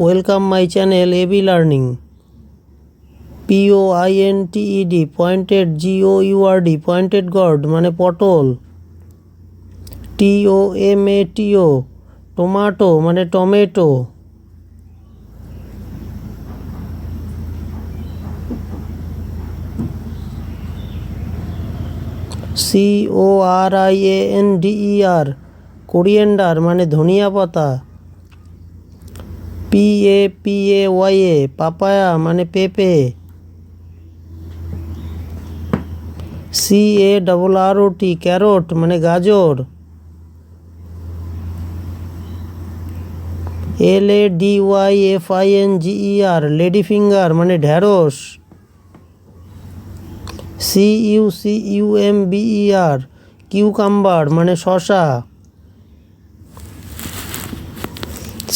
Welcome my channel AB learning P O I N T E D pointed G O U R D pointed gourd মানে পটল। T O M A T O tomato মানে tomato. C O R I A N D E R coriander মানে ধনিয়া পাতা। P A P A Y A papaya মানে পেঁপে। C A double R O T carrot মানে গাজর। L A D Y F I N G E R lady finger মানে ঢ্যাঁড়স। C U C U M B E R cucumber মানে শশা।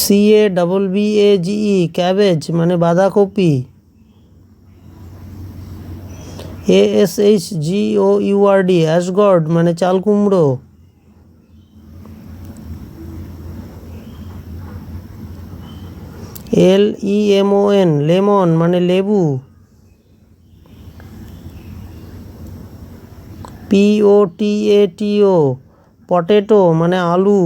C A double B A G E cabbage মানে বাঁধাকপি. A S H G O U R D ash gourd মানে চাল কুমড়ো. L E M O N lemon মানে লেবু. P ও টি এ T ও potato মানে আলু.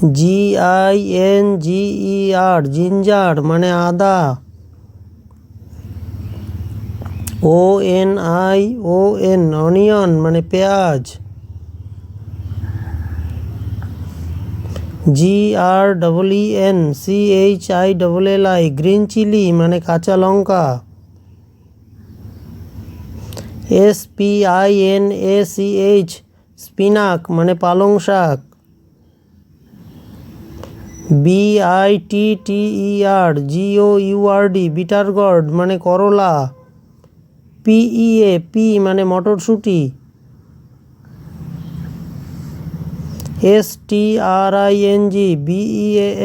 G I N G E R ginger মানে আদা O N I O N onion মানে পেঁয়াজ G R double E N C H I double L I green chilli মানে কাঁচা লঙ্কা S P I N A C H spinach মানে পালং শাক B I T T E R G O U R D bitter gourd মানে করলা। P E A P মানে মটরশুঁটি। S T R I N G B E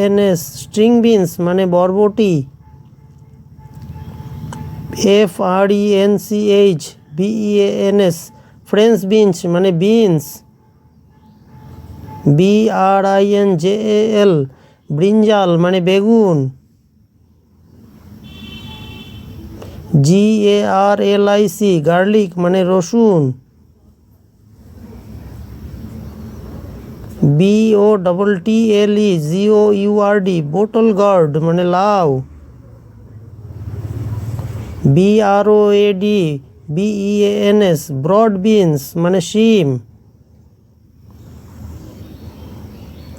N S string beans মানে বরবটি। F R E N C H B E N S french beans মানে beans B R I N J A L brinjal মানে বেগুন। G A R L I C garlic মানে রসুন। B O double T L E G O U R D bottle gourd মানে লাউ। B R O A D B E N S broad beans মানে শিম।